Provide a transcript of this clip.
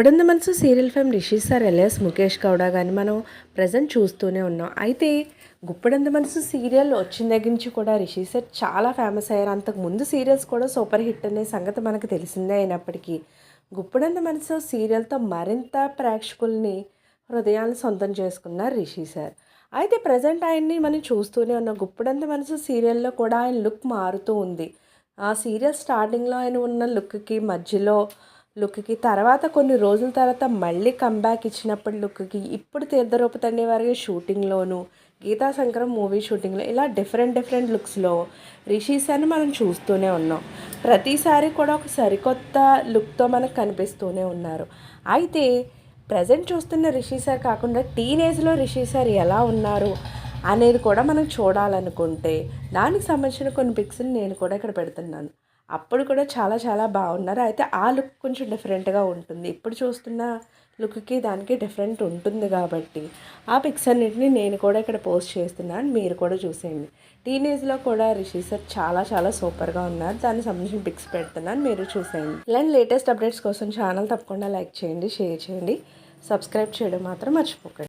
గుప్పడంద మనసు serial fame Rishi sir LS Mukesh Gowda కానీ మనం ప్రజెంట్ చూస్తూనే ఉన్నాం. అయితే గుప్పడంద మనసు సీరియల్ వచ్చిన దగ్గర నుంచి కూడా రిషి సార్ చాలా ఫేమస్ అయ్యారు. అంతకు ముందు సీరియల్స్ కూడా సూపర్ హిట్ అనే సంగతి మనకు తెలిసిందే అయినప్పటికీ గుప్పడంద మనసు సీరియల్తో మరింత ప్రేక్షకుల్ని హృదయాన్ని సొంతం చేసుకున్నారు రిషి సార్. అయితే ప్రజెంట్ ఆయన్ని మనం చూస్తూనే ఉన్నాం. గుప్పడంత మనసు సీరియల్లో కూడా ఆయన లుక్ మారుతూ ఉంది. ఆ సీరియల్ స్టార్టింగ్లో ఆయన ఉన్న లుక్కి మధ్యలో లుక్కి. తర్వాత కొన్ని రోజుల తర్వాత మళ్ళీ కంబ్యాక్ ఇచ్చినప్పటి లుక్కి. ఇప్పుడు తీర్థరూప తండ్రి వారి షూటింగ్లోను గీతా శంకరం మూవీ షూటింగ్లో ఇలా డిఫరెంట్ డిఫరెంట్ లుక్స్లో రిషీస్ అని మనం చూస్తూనే ఉన్నాం. ప్రతిసారి కూడా ఒక సరికొత్త లుక్తో మనకు కనిపిస్తూనే ఉన్నారు. అయితే ప్రజెంట్ చూస్తున్న రిషి సార్ కాకుండా టీనేజ్లో రిషి సార్ ఎలా ఉన్నారు అనేది కూడా మనం చూడాలనుకుంటే దానికి సంబంధించిన కొన్ని పిక్స్ని నేను కూడా ఇక్కడ పెడుతున్నాను. అప్పుడు కూడా చాలా చాలా బాగున్నారు. అయితే ఆ లుక్ కొంచెం డిఫరెంట్గా ఉంటుంది. ఇప్పుడు చూస్తున్న లుక్కి దానికి డిఫరెంట్ ఉంటుంది కాబట్టి ఆ పిక్స్ అన్నిటిని నేను కూడా ఇక్కడ పోస్ట్ చేస్తున్నాను మీరు కూడా చూసేయండి. టీనేజ్లో కూడా రిషి సార్ చాలా చాలా సూపర్గా ఉన్నారు. దానికి సంబంధించిన పిక్స్ పెడుతున్నాను మీరు చూసేయండి. ఇలాంటి లేటెస్ట్ అప్డేట్స్ కోసం ఛానల్ తప్పకుండా లైక్ చేయండి షేర్ చేయండి. సబ్స్క్రైబ్ చేయడం మాత్రం మర్చిపోకండి.